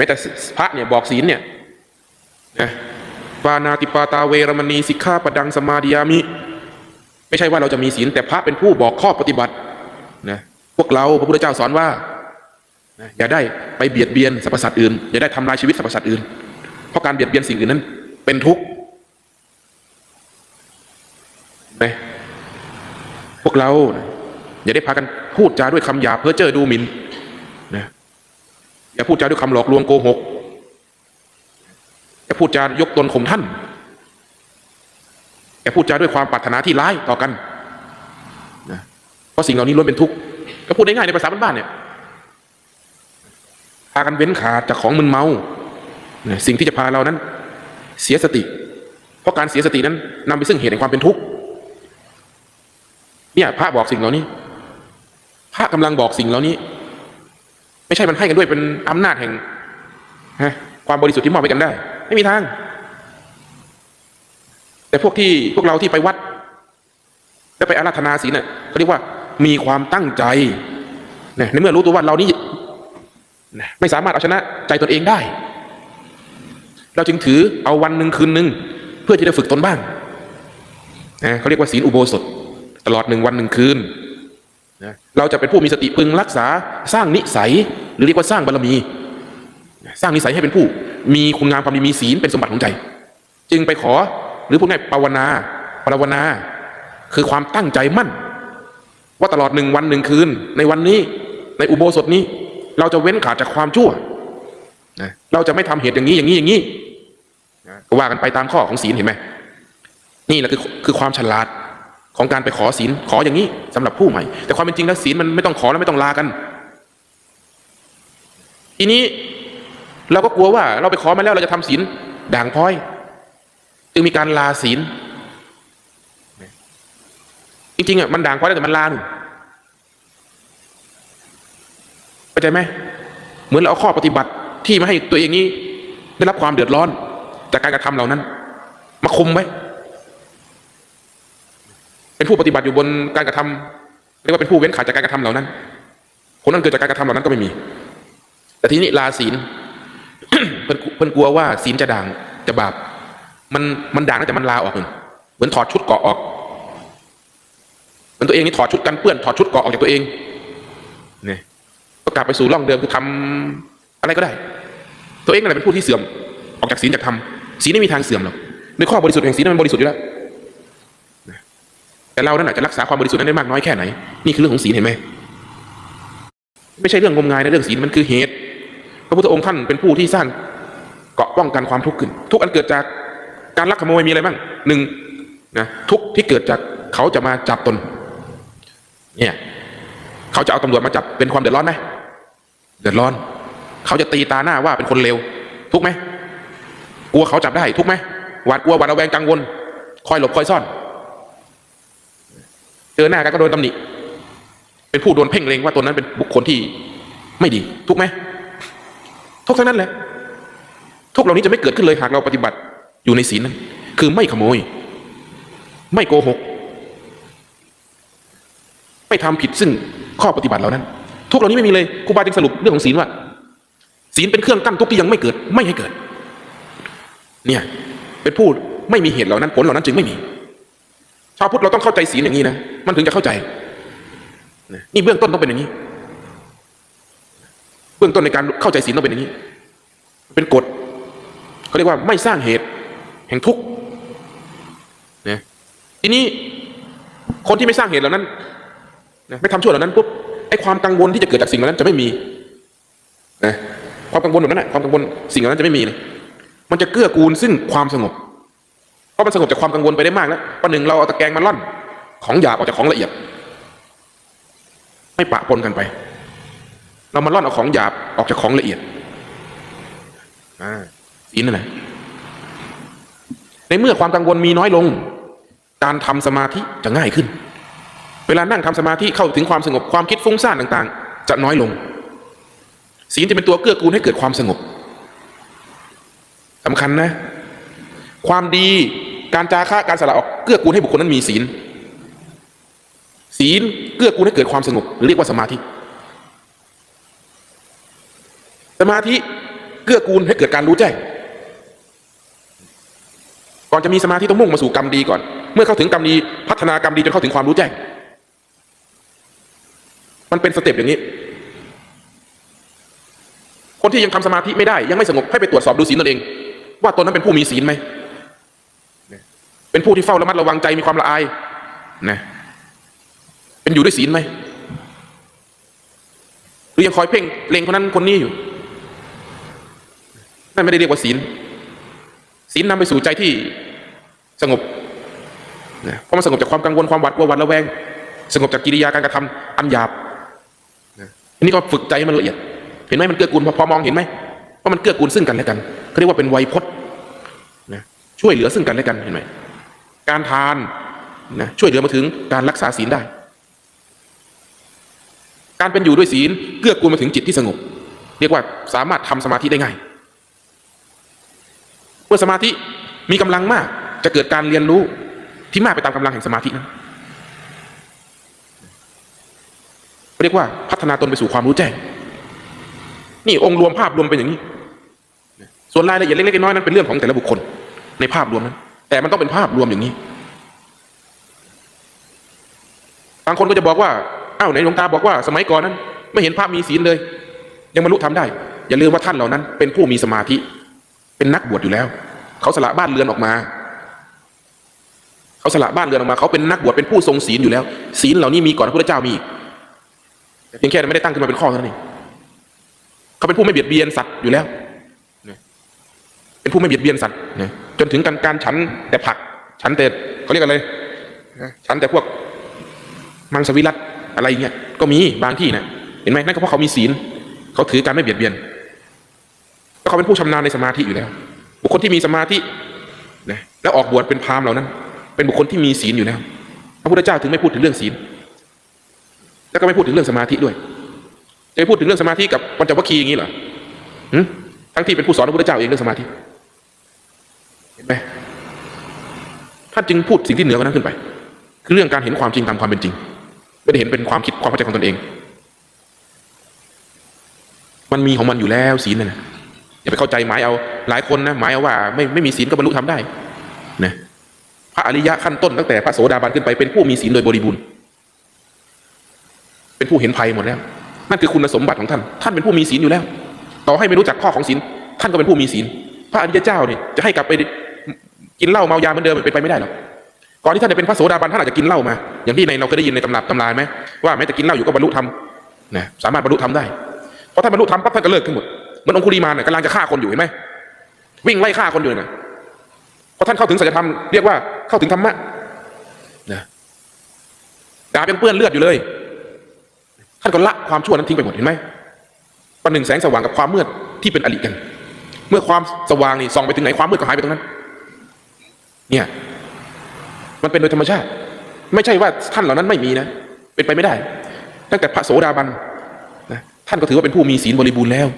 ม้แต่พระเนี่ยบอกศีลเนี่ยนะปานาติปาตาเวรมณีสิกขาปดังสมาดิยามิ ไม่ใช่ว่าเราจะมีศีลแต่พระเป็นผู้บอกข้อปฏิบัตินะพวกเราพระพุทธเจ้าสอนว่านะอย่าได้ไปเบียดเบียนสรรพสัตว์อื่น อย่าได้ทำลายชีวิตสรรพสัตว์อื่น เพราะการเบียดเบียนสิ่งอื่นนั้น เป็นทุกข์นะพวกเรานะอย่าได้พากันพูดจาด้วยคำหยาเพ้อเจ้อดูหมิ่น อย่าพูดจาด้วยคำหลอกลวงโกหกอย่าพูดจายกตนข่มท่านอย่าพูดจาด้วยความปรารถนาที่ร้ายต่อกันนะเพราะสิ่งเหล่านี้ล้วนเป็นทุกข์ก็พูดง่ายๆในภาษาบ้านๆเนี่ยพากันเว้นขาดจากของมึนเมาสิ่งที่จะพาเรานั้น เสียสติ เพราะการเสียสตินั้นนำไปซึ่งเหตุแห่งความเป็นทุกข์เนี่ยพระบอกสิ่งเหล่านี้ พระกำลังบอกสิ่งเหล่านี้ ไม่ใช่มันให้กันด้วยเป็นอำนาจแห่งฮความบริสุทธิ์ที่มอบไปกันได้ ไม่มีทาง แต่พวกที่พวกเราที่ไปวัด แล้วไปอาราธนาศีลเนี่ยเขาเรียกว่ามีความตั้งใจนในเมื่อรู้ตัวว่าเรานี่ไม่สามารถเอาชนะใจตนเองได้ เราจึงถือเอาวันหนึ่งคืนหนึ่งเพื่อที่จะฝึกตนบ้างนะเขาเรียกว่าศีลอุโบสถ ตลอดหนึ่งวันหนึ่งคืน นะเราจะเป็นผู้มีสติพึงรักษาสร้างนิสัย หรือเรียกว่าสร้างบารมี สร้างนิสัยให้เป็นผู้ มีคุณงามความดีมีศีลเป็นสมบัติของใจ จึงไปขอหรือพูดง่ายภาวนาภาวนา คือความตั้งใจมั่น ว่าตลอดหนึ่งวันหนึ่งคืน ในวันนี้ในอุโบสถนี้ เราจะเว้นขาดจากความชั่วนะเราจะไม่ทำเหตุอย่างนี้อย่างนี้อย่างนี้นะก็ว่ากันไปตามข้อของศีลเห็นไหมนี่แหละคือคือความฉลาด ของการไปขอศีลขออย่างนี้สำหรับผู้ใหม่ แต่ความเป็นจริงแล้วศีลมันไม่ต้องขอแล้วไม่ต้องลากัน ทีนี้เราก็กลัวว่าเราไปขอมาแล้วเราจะทำศีลด่างพร้อย จึงมีการลาศีลจริงๆอะมันด่างพร้อยแต่มันลาหนึ่งเข้าใจไหมเหมือนเราเอาข้อปฏิบัติที่มาให้ตัวเองนี้ ได้รับความเดือดร้อน จากการกระทำเหล่านั้น มาคุมไว้ ผู้ปฏิบัติอยู่บนการกระทำเรียกว่าเป็นผู้เว้นขาดจากการกระทำเหล่านั้นผลนั้นเกิดจากการกระทำเหล่านั้นก็ไม่มี แต่ทีนี้ลาศีลเพิ่นเพิ่นกลัวว่าศีลจะด่างจะบาป มันมันด่างแต่มันลาออกเหมือนถอดชุดเกาะออกเหมือนตัวเองนี่ถอดชุดกันเปื้อนถอดชุดเกาะออกจากตัวเองเนี่ยก็กลับไปสู่ร่องเดิมคือทำอะไรก็ได้ ตัวเองนั่นแหละเป็นผู้ที่เสื่อมออกจากศีลจากธรรมศีลไม่มีทางเสื่อมหรอกในข้อบริสุทธิ์แห่งศีลนั้นมันบริสุทธิ์อยู่แล้วนะ แต่เรานั่นแหละจะรักษาความบริสุทธิ์นั้นได้มากน้อยแค่ไหน นี่คือเรื่องของศีลเห็นไหมไม่ใช่เรื่องงมงายนะเรื่องศีลมันคือเหตุ พระพุทธองค์ท่านเป็นผู้ที่สร้างเกาะป้องกันความทุกข์ขึ้น ทุกอันเกิดจากการลักขโมยมีอะไรบ้างหนึ่งนะทุกที่เกิดจากเขาจะมาจับตน เนี่ยเขาจะเอาตำรวจมาจับเป็นความเดือดร้อนไหมเดือดร้อน เขาจะตีตาหน้าว่าเป็นคนเลวทุกไหมกลัวเขาจับได้ทุกไหมหวาดกลัวหวาดระแวงกังวล คอยหลบคอยซ่อน จอหน้ากันก็โดนตำหนิ เป็นผู้โดนเพ่งเลงว่าตนนั้นเป็นบุคคลที่ไม่ดีทุกไหมทุกทั้งนั้นแหละทุกเหล่านี้จะไม่เกิดขึ้นเลยหากเราปฏิบัติอยู่ในศีลนั้น คือไม่ขโมย ไม่โกหก ไม่ทำผิดซึ่งข้อปฏิบัติเหล่านั้น ทุกเหล่านี้ไม่มีเลยครูบาจึงสรุปเรื่องของศีลว่า ศีลเป็นเครื่องกั้นทุกที่ยังไม่เกิด ไม่ให้เกิด เนี่ย เป็นผู้ไม่มีเหตุเหล่านั้น ผลเหล่านั้นจึงไม่มี ชาวพุทธเราต้องเข้าใจศีลอย่างนี้นะมันถึงจะเข้าใจนี่เบื้องต้นต้องเป็นอย่างนี้ เบื้องต้นในการเข้าใจศีลต้องเป็นอย่างนี้ เป็นกฎเขาเรียกว่าไม่สร้างเหตุ แห่งทุกข์นะทีนี้คนที่ไม่สร้างเหตุเหล่านั้นนะไม่ทำชั่วเหล่านั้นปุ๊บไอ้ความกังวลที่จะเกิดจากสิ่งเหล่านั้นจะไม่มีนะความกังวลแบบนั้นนะความกังวลสิ่งเหล่านั้นจะไม่มีเลยมันจะเกื้อกูลซึ่งความสงบ ราะมันสงบจากความกังวลไปได้มากแล้วประหนึ่งเราเอาตะแกรงมาล่อน ของหยาบออกจากของละเอียด ไม่ปะปนกันไป เรามาล่อนเอาของหยาบออกจากของละเอียดอ่าศีนั่นแหละในเมื่อความกังวลมีน้อยลง การทำสมาธิจะง่ายขึ้น เวลานั่งทำสมาธิเข้าถึงความสงบความคิดฟุ้งซ่านต่าง ๆ จะน้อยลง ศีลจะเป็นตัวเกื้อกูลให้เกิดความสงบสำคัญนะ ความดี การจาค่าการสละออกเกื้อกูลให้บุคคลนั้นมีศีล ศีลเกื้อกูลให้เกิดความสงบเรียกว่าสมาธิ สมาธิเกื้อกูลให้เกิดการรู้แจ้งก่อนจะมีสมาธิต้องมุ่งมาสู่กรรมดีก่อน เมื่อเข้าถึงกรรมดีพัฒนากรรมดีจนเข้าถึงความรู้แจ้ง มันเป็นสเต็ปอย่างนี้ คนที่ยังทำสมาธิไม่ได้ ยังไม่สงบให้ไปตรวจสอบดูศีลตนเอง ว่าตนนั้นเป็นผู้มีศีลไหม เป็นผู้ที่เฝ้าระมัดระวังใจมีความละอายนะเป็นอยู่ด้วยศีลไหมหรือยังคอยเพ่งเล็งคนนั้นคนนี้อยู่นั่นไม่ได้เรียกว่าศีลศีลนำไปสู่ใจที่สงบนะเพราะมันสงบจากความกังวลความหวาดกลัวหวาดระแวง สงบจากกิริยาการกระทำอันหยาบนะอันนี้ก็ฝึกใจให้มันละเอียด เห็นไหมมันเกื้อกูลพอพอมองเห็นไหมว่ามันเกื้อกูลซึ่งกันและกันเขาเรียกว่าเป็นไวยพจน์นะช่วยเหลือซึ่งกันและกันเห็นไหม การทานนะช่วยเหลือมาถึงการรักษาศีลได้ การเป็นอยู่ด้วยศีลเกื้อกูลมาถึงจิตที่สงบ เรียกว่าสามารถทำสมาธิได้ง่าย เมื่อสมาธิมีกำลังมาก จะเกิดการเรียนรู้ที่มากไปตามกำลังแห่งสมาธินั้นเรียกว่าพัฒนาตนไปสู่ความรู้แจ้ง นี่องค์รวมภาพรวมเป็นอย่างนี้ ส่วนรายละเอียดเล็กๆน้อยๆนั้นเป็นเรื่องของแต่ละบุคคลในภาพรวมนั้น แต่มันต้องเป็นภาพรวมอย่างนี้ บางคนก็จะบอกว่าอ้าวไหนหลวงตาบอกว่า สมัยก่อนนั้น ไม่เห็นพระมีศีลเลย ยังบรรลุทำได้ อย่าลืมว่าท่านเหล่านั้น เป็นผู้มีสมาธิ เป็นนักบวชอยู่แล้ว เขาสละบ้านเรือนออกมา เขาสละบ้านเรือนออกมา เขาเป็นนักบวชเป็นผู้ทรงศีลอยู่แล้ว ศีลเหล่านี้มีก่อนพระพุทธเจ้ามีอีกแต่เพียงแค่ไม่ได้ตั้งขึ้นมาเป็นข้อเท่านั้นเองเขาเป็นผู้ไม่เบียดเบียนสัตว์อยู่แล้ว เป็นผู้ไม่เบียดเบียนสัตว์นะ จนถึงการการฉันแต่ผัก ฉันแต่เขาเรียกอะไรฉันแต่พวกมังสวิรัตอะไรเงี้ยก็มีบางที่นะเห็นไหมนั่นก็เพราะเขามีศีลเขาถือการไม่เบียดเบียนแล้วเขาเป็นผู้ชำนาญในสมาธิอยู่แล้ว บุคคลที่มีสมาธินะแล้วออกบวชเป็นพราหมณ์เหล่านั้น เป็นบุคคลที่มีศีลอยู่แล้วพระพุทธเจ้าถึงไม่พูดถึงเรื่องศีล แล้วก็ไม่พูดถึงเรื่องสมาธิด้วยจะพูดถึงเรื่องสมาธิกับปัญจวัคคีย์อย่างนี้เหรอทั้งที่เป็นผู้สอนพระพุทธเจ้าเองเรื่องสมาธิ ห็นไหมท่านจึงพูดสิ่งที่เหนือกว่านั้นขึ้นไป คือเรื่องการเห็นความจริงตามความเป็นจริง ไม่ได้เห็นเป็นความคิดความเข้าใจของตนเอง มันมีของมันอยู่แล้วศีลน่ะนะอย่าไปเข้าใจหมายเอาหลายคนนะหมายเอาว่า ไม่ไม่มีศีลก็บรรลุธรรมได้นะพระอริยะขั้นต้นตั้งแต่พระโสดาบันขึ้นไปเป็นผู้มีศีลโดยบริบูรณ์เป็นผู้เห็นภัยหมดแล้ว นั่นคือคุณสมบัติของท่าน ท่านเป็นผู้มีศีลอยู่แล้ว ต่อให้ไม่รู้จักข้อของศีลท่านก็เป็นผู้มีศีล พระอริยเจ้าเนี่ยจะให้กลับไป กินเหล้าเมายาเหมือนเดิมเป็นไปไม่ได้หรอกก่อนที่ท่านจะเป็นพระโสดาบันท่านอาจจะกินเหล้ามา อย่างที่ในเราเคยได้ยินในตำราตำราไหมว่าแม้แต่กินเหล้าอยู่ก็บรรลุธรรมนะสามารถบรรลุธรรมได้เพราะท่านบรรลุธรรมปั๊บท่านก็เลิกขึ้นหมดเหมือนองคุลีมานเนี่ยกำลังจะฆ่าคนอยู่เห็นไหมวิ่งไล่ฆ่าคนอยู่นะเพราะท่านเข้าถึงสัจธรรมเรียกว่าเข้าถึงธรรมะนะดาบยังเปื้อนเลือดอยู่เลย ท่านก็ละความชั่วนั้นทิ้งไปหมดเห็นไหมประหนึ่งแสงสว่างกับความมืดที่เป็นอริกัน เมื่อความสว่างนี่ส่องไปถึงไหนความมืดก็หายไปตรงนั้น เนี่ย มันเป็นโดยธรรมชาติ ไม่ใช่ว่าท่านเหล่านั้นไม่มีนะ เป็นไปไม่ได้ ตั้งแต่พระโสดาบันนะท่านก็ถือว่าเป็นผู้มีศีลบริบูรณ์แล้ว